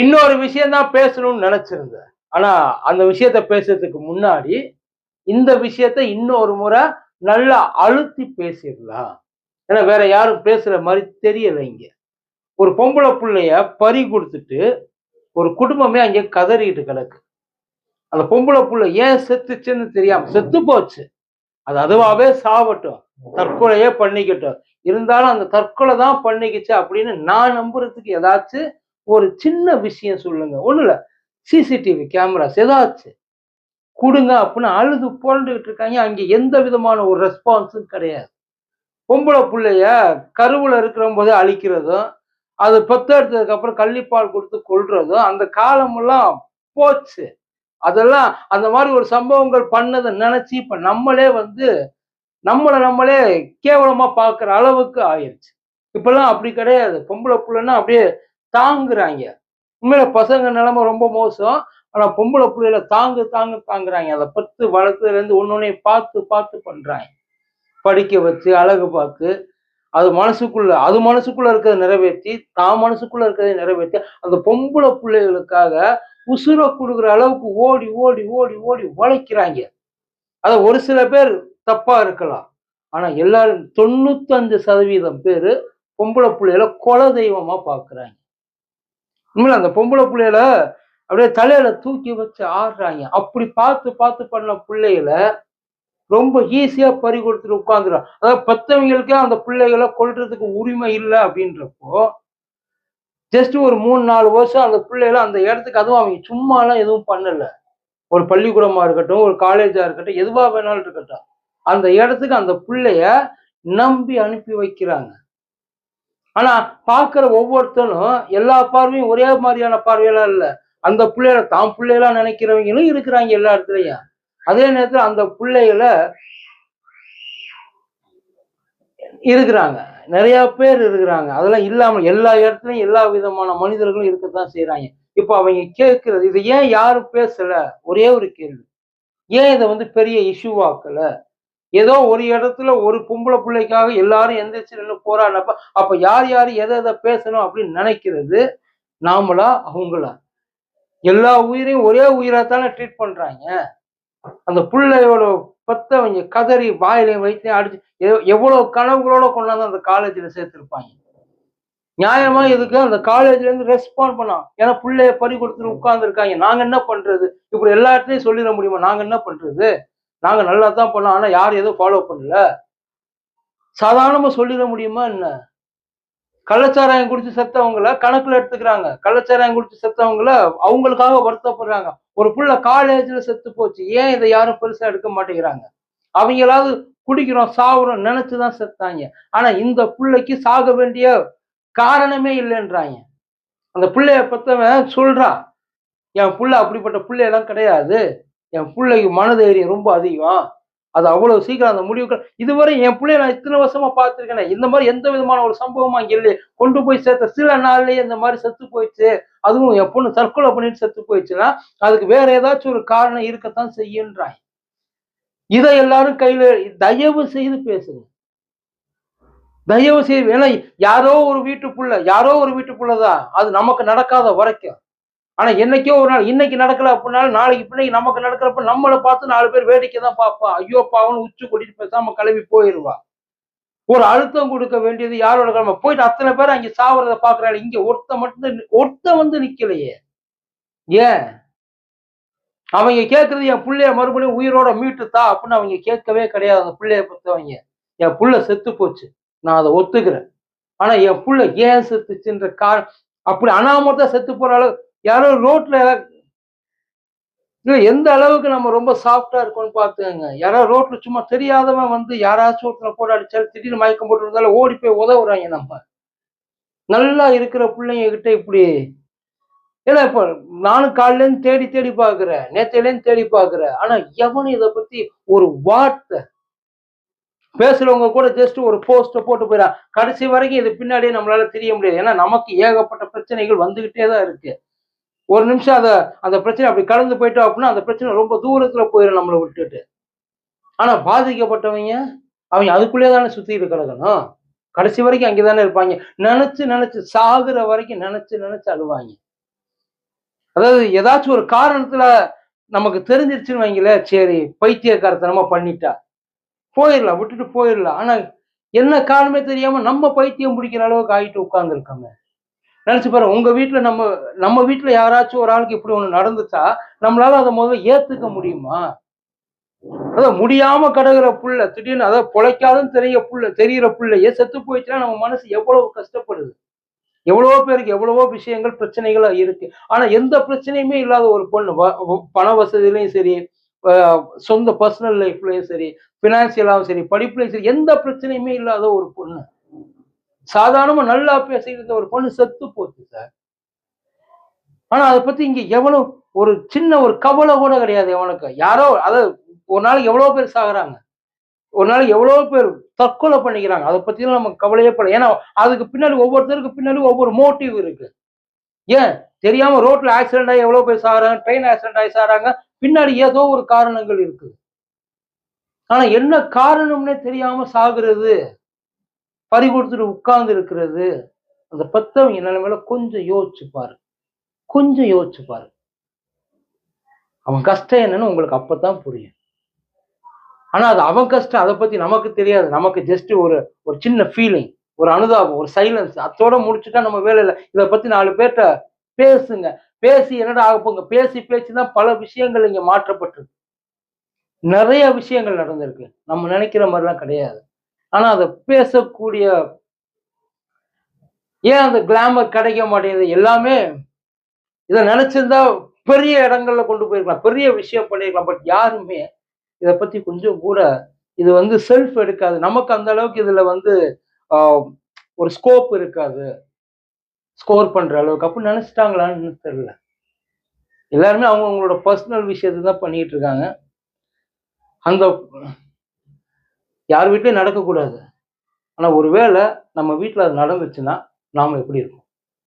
இன்னொரு விஷயம் தான் பேசணும்னு நினைச்சிருந்தேன். ஆனா அந்த விஷயத்த பேசுறதுக்கு முன்னாடி இந்த விஷயத்த இன்னொரு முறை நல்லா அழுத்தி பேசிடலாம். ஏன்னா வேற யாரும் பேசுற மாதிரி தெரியல இங்க. ஒரு பொம்பளை பிள்ளைய பறி கொடுத்துட்டு ஒரு குடும்பமே அங்கே கதறிட்டு கிடக்கு. அந்த பொம்பளை புள்ள ஏன் செத்துச்சுன்னு தெரியாம செத்து போச்சு. அது அதுவாவே சாவட்டும். தற்கொலையே பண்ணிக்கட்டும். இருந்தாலும் அந்த தற்கொலை தான் பண்ணிக்கிச்சு அப்படின்னு நான் நம்புறதுக்கு ஏதாச்சும் ஒரு சின்ன விஷயம் சொல்லுங்க. ஒண்ணும் இல்ல. சிசிடிவி கேமராஸ் ஏதாச்சும் கொடுங்க அப்படின்னு அழுது புரண்டுகிட்டு இருக்காங்க. அங்கே எந்த விதமான ஒரு ரெஸ்பான்ஸும் கிடையாது. பொம்பளை பிள்ளைய கருவில் இருக்கிற போதே அழிக்கிறதும் அது பெத்தெடுத்ததுக்கு அப்புறம் கள்ளிப்பால் கொடுத்து கொல்றதும் அந்த காலமெல்லாம் போச்சு. அதெல்லாம் அந்த மாதிரி ஒரு சம்பவங்கள் பண்ணதை நினைச்சு இப்ப நம்மளே வந்து நம்மளை நம்மளே கேவலமா பார்க்குற அளவுக்கு ஆயிடுச்சு இப்பெல்லாம் அப்படி கிடையாது. பொம்பளை புள்ளைன்னா அப்படியே தாங்குறாங்க. உண்மையில பசங்க நிலைமை ரொம்ப மோசம். ஆனா பொம்பளை பிள்ளைல தாங்கு தாங்கு தாங்குறாங்க. அதை பத்து வளர்த்ததுல இருந்து ஒன்னொன்னே பார்த்து பார்த்து பண்றாங்க. படிக்க வச்சு அழகு பார்த்து அது மனசுக்குள்ள அது மனசுக்குள்ள இருக்கிறத நிறைவேற்றி தான் மனசுக்குள்ள இருக்கிறதை நிறைவேற்றி அந்த பொம்பளை பிள்ளைகளுக்காக உசுரை கொடுக்குற அளவுக்கு ஓடி ஓடி ஓடி ஓடி உழைக்கிறாங்க. அத ஒரு சில பேர் தப்பா இருக்கலாம். ஆனா எல்லாரும் தொண்ணூத்தஞ்சு சதவீதம் பேரு பொம்பளை பிள்ளைகளை குல தெய்வமா பாக்குறாங்க உண்மையில அந்த பொம்பளை பிள்ளைகள அப்படியே தலையில தூக்கி வச்சு ஆடுறாங்க. அப்படி பார்த்து பார்த்து பண்ண பிள்ளைகளை ரொம்ப ஈஸியா பறி கொடுத்துட்டு உட்காந்துரும் அதாவது பத்தவங்களுக்கே அந்த பிள்ளைகளை கொல்றதுக்கு உரிமை இல்லை அப்படின்றப்போ ஜஸ்ட் ஒரு மூணு நாலு வருஷம் அந்த பிள்ளைகளை அந்த இடத்துக்கு அதுவும் அவங்க சும்மாலாம் எதுவும் பண்ணல. ஒரு பள்ளிக்கூடமா இருக்கட்டும் ஒரு காலேஜா இருக்கட்டும் எதுவா வேணாலும் இருக்கட்டும். அந்த இடத்துக்கு அந்த பிள்ளைய நம்பி அனுப்பி வைக்கிறாங்க. ஆனா பாக்குற ஒவ்வொருத்தனும் எல்லா பார்வையும் ஒரே மாதிரியான பார்வையெல்லாம் இல்ல. அந்த பிள்ளைகளை தான் பிள்ளைகளா நினைக்கிறவங்களும் இருக்கிறாங்க எல்லா இடத்துலயும். அதே நேரத்துல அந்த பிள்ளைகளை இருக்கிறாங்க. நிறைய பேர் இருக்கிறாங்க. அதெல்லாம் இல்லாம எல்லா இடத்துலயும் எல்லா விதமான மனிதர்களும் இருக்கத்தான் செய்யறாங்க இப்போ அவங்க கேட்கறது இது ஏன் யாரும் பேசல? ஒரே ஒரு கேள்வி. ஏன் இதை வந்து பெரிய இஷ்யூவாக்கலை ஏதோ ஒரு இடத்துல ஒரு பொம்பளை பிள்ளைக்காக எல்லாரும் எந்திரிச்சு நின்று போராடினப்ப அப்ப யார் யார் எதை எதை பேசணும் அப்படின்னு நினைக்கிறது நாமளா அவங்களா. எல்லா உயிரையும் ஒரே உயிராத்தானே ட்ரீட் பண்றாங்க. அந்த பிள்ளையோட பத்தவங்க கதறி வாயிலையும் வயிற்றையும் அடிச்சு எவ்வளவு கனவுகளோட கொண்டாந்து அந்த காலேஜ்ல சேர்த்திருப்பாங்க. நியாயமா இதுக்கு அந்த காலேஜ்ல இருந்து ரெஸ்பாண்ட் பண்ணலாம். ஏன்னா பிள்ளைய பறி கொடுத்துட்டு உட்கார்ந்துருக்காங்க. நாங்க என்ன பண்றது? இப்படி எல்லா இடத்துலயும் சொல்லிட முடியுமா? நாங்க என்ன பண்றது? நாங்க நல்லா தான் பண்ணோம் ஆனா யாரும் எதுவும் ஃபாலோ பண்ணல. சாதாரணமா சொல்லிட முடியுமா என்ன? கள்ளச்சாராயம் குடிச்சு செத்தவங்கள கணக்குல எடுத்துக்கிறாங்க. கள்ளச்சாராயம் குடிச்சு செத்தவங்கள அவங்களுக்காக வருத்தப்படுறாங்க. ஒரு புள்ள காலேஜ்ல செத்து போச்சு. ஏன் இதை யாரும் பெருசா எடுக்க மாட்டேங்கிறாங்க? அவங்களாவது குடிக்கிறோம் சாவுறோம் நினைச்சுதான் செத்தாங்க. ஆனா இந்த புள்ளைக்கு சாக வேண்டிய காரணமே இல்லைன்றாங்க. அந்த பிள்ளைய பத்தவன் சொல்றான். என் புள்ள அப்படிப்பட்ட பிள்ளையெல்லாம் கிடையாது. என் பிள்ளைக்கு மனதைரியம் ரொம்ப அதிகம். அது அவ்வளவு சீக்கிரம் அந்த முடிவுக்கு இதுவரை என் பிள்ளைய நான் இத்தனை வருஷமா பார்த்துருக்கேன் இந்த மாதிரி எந்த விதமான ஒரு சம்பவமா இங்க இல்லையே. கொண்டு போய் சேர்த்த சில நாள்லயே இந்த மாதிரி செத்து போயிடுச்சு. அதுவும் என் பொண்ணு தற்கொலை பண்ணிட்டு செத்து போயிடுச்சுன்னா அதுக்கு வேற ஏதாச்சும் ஒரு காரணம் இருக்கத்தான் செய்யுன்றாங்க இதை எல்லாரும் கையில தயவு செய்து பேசுங்க. தயவு செய்து ஏன்னா யாரோ ஒரு வீட்டுக்குள்ள யாரோ ஒரு வீட்டுக்குள்ளதான். அது நமக்கு நடக்காத வரைக்கும். ஆனா என்னைக்கோ ஒரு நாள் இன்னைக்கு நடக்கல அப்படின்னாலும் நாளைக்கு பின்னைக்கு நமக்கு நடக்கிறப்ப நம்மளை பார்த்து நாலு பேர் வேடிக்கை தான் பார்ப்பான் ஐயோ பாவன்னு உச்சி கூட்டிட்டு பேசாம கிளம்பி போயிடுவா ஒரு அழுத்தம் கொடுக்க வேண்டியது யாரோட கிழமை? போயிட்டு அத்தனை பேர் அங்க சாவறத பாக்குறாரு இங்க ஒருத்த மட்டும் ஒருத்த வந்து நிக்கலையே. ஏன்? அவங்க கேட்கறது என் பிள்ளைய மறுபடியும் உயிரோட மீட்டுத்தா அப்படின்னு அவங்க கேட்கவே கிடையாது. அந்த பிள்ளைய பொறுத்தவங்க என் புள்ள செத்து போச்சு. நான் அதை ஒத்துக்கிறேன். ஆனா என் புள்ள ஏன் செத்துச்சுன்ற காரணம் அப்படி அனாமத்தான் செத்து போற அளவு யாரோ ரோட்ல எந்த அளவுக்கு நம்ம ரொம்ப சாஃப்டா இருக்கோம்னு பாத்துக்கங்க யாரோ ரோட்ல சும்மா தெரியாதவன் வந்து யாராச்சும் ஒருத்தனை போட்டு அடிச்சாலும் திடீர்னு மயக்கம் போட்டு இருந்தாலும் ஓடி போய் உதவுறாங்க நம்ம. நல்லா இருக்கிற பிள்ளைங்க கிட்ட இப்படி. ஏன்னா இப்ப நானும் காலிலேருந்து தேடி தேடி பாக்குறேன் நேத்தையிலேருந்து தேடி பாக்குறேன் ஆனா எவனும் இத பத்தி ஒரு வார்த்தை பேசுறவங்க கூட ஜஸ்ட் ஒரு போஸ்ட போட்டு போயிடறான். கடைசி வரைக்கும் இது பின்னாடியே நம்மளால தெரிய முடியாது. ஏன்னா நமக்கு ஏகப்பட்ட பிரச்சனைகள் வந்துகிட்டே தான் இருக்கு. ஒரு நிமிஷம் அதை அந்த பிரச்சனை அப்படி கடந்து போயிட்டோம் அப்படின்னா அந்த பிரச்சனை ரொம்ப தூரத்துல போயிடும் நம்மளை விட்டுட்டு. ஆனா பாதிக்கப்பட்டவங்க அவங்க அதுக்குள்ளே தானே சுற்றிட்டு கிடக்கணும் கடைசி வரைக்கும் அங்கதானே இருப்பாங்க. நினைச்சு நினைச்சு சாகுற வரைக்கும் நினைச்சு நினைச்சு அழுவாங்க. அதாவது ஏதாச்சும் ஒரு காரணத்துல நமக்கு தெரிஞ்சிருச்சுன்னு வைங்களேன் சரி பைத்தியக்காரத்தனமா பண்ணிட்டா. போயிடலாம் விட்டுட்டு போயிடலாம். ஆனா என்ன காரணமே தெரியாம நம்ம பைத்தியம் பிடிக்கிற அளவுக்கு ஆகிட்டு உட்காந்துருக்காங்க நினைச்சு பாரு உங்க வீட்டுல நம்ம நம்ம வீட்டுல யாராச்சும் ஒரு ஆளுக்கு இப்படி ஒண்ணு நடந்துச்சா நம்மளால அதை முதல்ல ஏத்துக்க முடியுமா? அதான் முடியாம கடகுற புள்ள திடீர்னு அதாவது பொழைக்காதுன்னு தெரிய புள்ள தெரியிற புள்ளையே செத்து போயிடுச்சுன்னா நம்ம மனசு எவ்வளவு கஷ்டப்படுது? எவ்வளவோ பேருக்கு எவ்வளவோ விஷயங்கள் பிரச்சனைகளா இருக்கு. ஆனா எந்த பிரச்சனையுமே இல்லாத ஒரு பொண்ணு வ- பண வசதியிலையும் சரி சொந்த பர்சனல் லைஃப்லயும் சரி பினான்சியலாவும் சரி படிப்புலயும் சரி எந்த பிரச்சனையுமே இல்லாத ஒரு பொண்ணு. சாதாரணமா நல்லா பேசிட்டு ஒரு பொண்ணு செத்து போச்சு சார். ஆனா அதை பத்தி இங்க எவ்வளவு ஒரு சின்ன ஒரு கவலை கூட கிடையாது எவனுக்கு யாரோ அதாவது ஒரு நாளைக்கு எவ்வளவு பேர் சாகுறாங்க? ஒரு நாளைக்கு எவ்வளவு பேர் தற்கொலை பண்ணிக்கிறாங்க? அதை பத்திலாம் நம்ம கவலையே பட ஏன்னா அதுக்கு பின்னாடி ஒவ்வொருத்தருக்கு பின்னாடி ஒவ்வொரு மோட்டிவ் இருக்கு. ஏன்? தெரியாம ரோட்ல ஆக்சிடென்ட் ஆகி எவ்வளவு பேர் சாகுறாங்க? ட்ரெயின் ஆக்சிடென்ட் ஆகி சாகுறாங்க? பின்னாடி ஏதோ ஒரு காரணங்கள் இருக்கு. ஆனா என்ன காரணம்னே தெரியாம சாகுறது? பறி கொடுத்துட்டு உட்கார்ந்து இருக்கிறது. அந்த பத்தவங்க நிலைமையில கொஞ்சம் யோசிச்சு பாரு. கொஞ்சம் யோசிச்சு பாரு. அவன் கஷ்டம் என்னன்னு உங்களுக்கு அப்பதான் புரியும். ஆனா அது அவன் கஷ்டம் அதை பத்தி நமக்கு தெரியாது. நமக்கு ஜஸ்ட் ஒரு ஒரு சின்ன ஃபீலிங் ஒரு அனுதாபம் ஒரு சைலன்ஸ் அதோட முடிச்சுட்டா நம்ம வேலை இல்லை இதை பத்தி நாலு பேர்ட்ட பேசுங்க. பேசி என்னடா ஆக போங்க பேசி பேசி தான் பல விஷயங்கள் இங்க மாற்றப்பட்டிருக்கு. நிறைய விஷயங்கள் நடந்திருக்கு. நம்ம நினைக்கிற மாதிரிலாம் கிடையாது. ஆனால் அதை பேசக்கூடிய ஏன் அந்த கிளாமர் கிடைக்க மாட்டேங்குது? எல்லாமே இதை நினைச்சிருந்தா பெரிய இடங்கள்ல கொண்டு போயிருக்கலாம். பெரிய விஷயம் பண்ணியிருக்கலாம் பட் யாருமே இதை பத்தி கொஞ்சம் கூட இது வந்து செல்ஃப் எடுக்காது. நமக்கு அந்த அளவுக்கு இதுல வந்து ஒரு ஸ்கோப் இருக்காது. ஸ்கோர் பண்ற அளவுக்கு. அப்படி நினைச்சிட்டாங்களான்னு தெரியல. எல்லாருமே அவங்க அவங்களோட பர்சனல் விஷயத்தை தான் பண்ணிட்டு இருக்காங்க. அந்த யார் வீட்லயும் நடக்கக்கூடாது. ஆனால் ஒருவேளை நம்ம வீட்டில் அது நடந்துச்சுன்னா நாம் எப்படி இருக்கும்